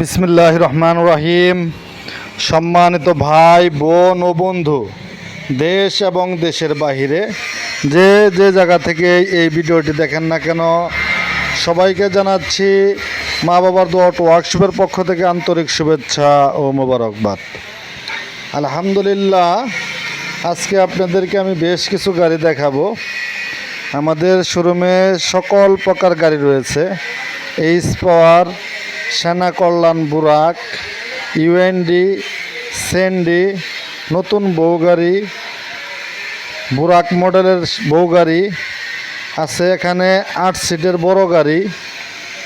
বিসমিল্লাহ রহমান রহিম সম্মানিত ভাই, বোন ও বন্ধু, দেশ এবং দেশের বাহিরে, যে যে জায়গা থেকে এই ভিডিওটি দেখেন না কেন, সবাইকে জানাচ্ছি মা বাবার দোয়াট ওয়ার্কশপের পক্ষ থেকে আন্তরিক শুভেচ্ছা ও মোবারকবাদ। আলহামদুলিল্লাহ, আজকে আপনাদেরকে আমি বেশ কিছু গাড়ি দেখাবো। আমাদের শোরুমে সকল প্রকার গাড়ি রয়েছে এইচ পাওয়ার সেনা কল্যাণ বুরাক ইউএনডি, সেন্ডি, নতুন বউ গাড়ি বুরাক মডেলের বউ গাড়ি আছে এখানে আট সিটের বড় গাড়ি,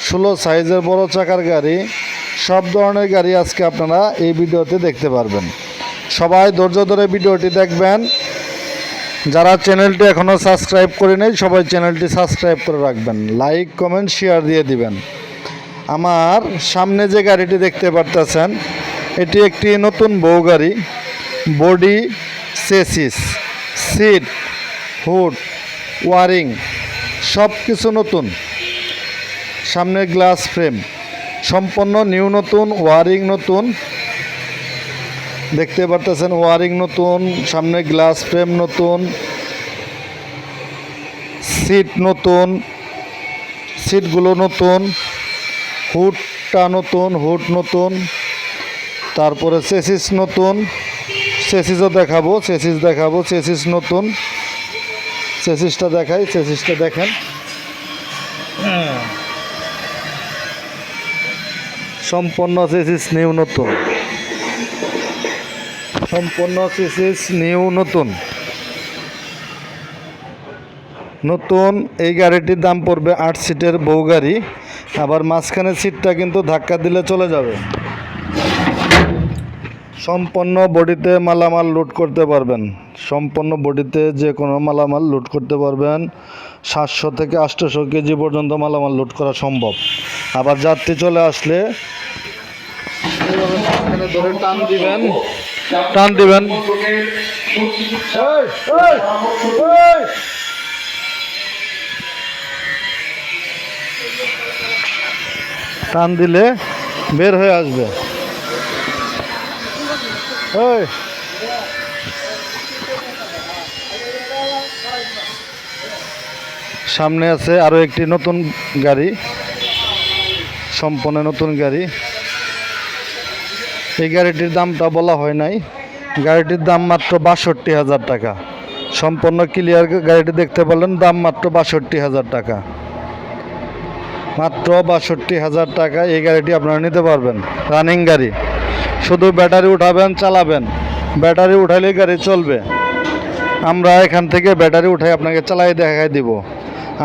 ষোলো সাইজের বড় চাকার গাড়ি, সব ধরনের গাড়ি আজকে আপনারা এই ভিডিওতে দেখতে পারবেন। সবাই ধৈর্য ধরে ভিডিওটি দেখবেন। যারা চ্যানেলটি এখনও সাবস্ক্রাইব করে নেই সবাই চ্যানেলটি সাবস্ক্রাইব করে রাখবেন। লাইক, কমেন্ট, শেয়ার দিয়ে দিবেন। আমার সামনে যে গাড়িটি দেখতে পারতেছেন, এটি একটি নতুন বউ গাড়ি, body chassis, seat, hood, wiring সব কিছু নতুন। সামনে গ্লাস ফ্রেম, সম্পূর্ণ নিউ নতুন, ওয়ারিং নতুন। দেখতে পারতেছেন ওয়ারিং নতুন, সামনে গ্লাস ফ্রেম নতুন, সিট নতুন, সিটগুলো নতুন। হুডটা নতুন হুড নতুন, তারপরে চেসিস নতুন চেসিসও দেখাবো চেসিস দেখাবো চেসিস নতুন চেসিসটা দেখাই চেসিসটা দেখেন। সম্পন্ন চেসিস নিউ নতুন। সম্পূর্ণ চেসিস নিউ নতুন। নতুন এই গাড়িটির দাম পড়বে আট সিটের বউ গাড়ি। আবার মাঝখানের সিটটা কিন্তু ধাক্কা দিলে চলে যাবে। সম্পন্ন বডিতে মালামাল লুট করতে পারবেন। সম্পন্ন বডিতে যে কোনো মালামাল লুট করতে পারবেন। সাতশো থেকে আটশোশো কেজি পর্যন্ত মালামাল লুট করা সম্ভব। আবার যাত্রী চলে আসলে টান দিবেন। টান দিবেন। টান দিলে বের হয়ে আসবে। ওই। সামনে আছে আরও একটি নতুন গাড়ি, সম্পূর্ণ নতুন গাড়ি। এই গাড়িটির দামটা বলা হয় নাই। গাড়িটির দাম মাত্র বাষট্টি হাজার টাকা। সম্পূর্ণ ক্লিয়ার গাড়িটি দেখতে পারলেন, দাম মাত্র বাষট্টি হাজার টাকা। মাত্র বাষট্টি হাজার টাকা এই গাড়িটি আপনারা নিতে পারবেন। রানিং গাড়ি। শুধু ব্যাটারি উঠাবেন, চালাবেন। ব্যাটারি উঠালে গাড়ি চলবে। আমরা এখান থেকে ব্যাটারি উঠাই আপনাকে চালাই দেখাই দিব।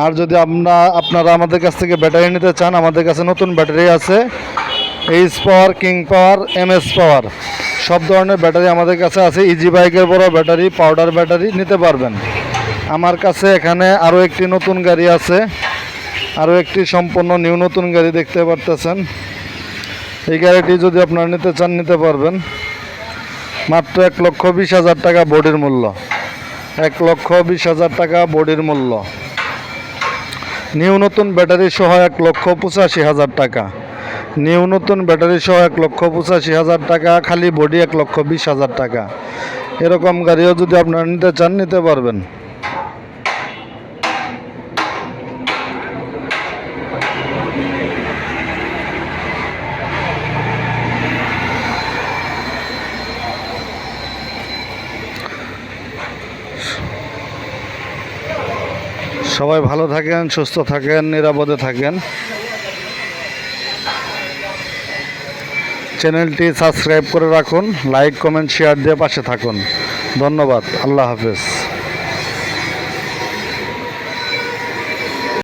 আর যদি আমরা আপনারা আমাদের কাছ থেকে ব্যাটারি নিতে চান, আমাদের কাছে নতুন ব্যাটারি আছে। H power king power M S power সব ধরনের ব্যাটারি আমাদের কাছে আছে। ইজি বাইকের বড় ব্যাটারি পাউডার ব্যাটারি নিতে পারবেন। আমার কাছে এখানে আরও একটি নতুন গাড়ি আছে। আরও একটি সম্পূর্ণ নিউ নতুন গাড়ি দেখতে পারতেছেন। এই গাড়িটি যদি আপনারা নিতে চান, নিতে পারবেন। মাত্র এক লক্ষ বিশ হাজার টাকা বডির মূল্য। এক লক্ষ বিশ হাজার টাকা বডির মূল্য। নিউ নতুন ব্যাটারি সহ এক লক্ষ পঁচাশি হাজার টাকা। নিউ নতুন ব্যাটারি সহ এক লক্ষ পঁচাশি হাজার টাকা, খালি বডি এক লক্ষ বিশ হাজার টাকা। এরকম গাড়িও যদি আপনারা নিতে চান, নিতে পারবেন। সবাই ভালো থাকেন, সুস্থ থাকেন, নিরাপদে থাকেন। চ্যানেলটি সাবস্ক্রাইব করে রাখুন, লাইক, কমেন্ট, শেয়ার দিয়ে পাশে থাকুন। ধন্যবাদ, আল্লাহ হাফেজ।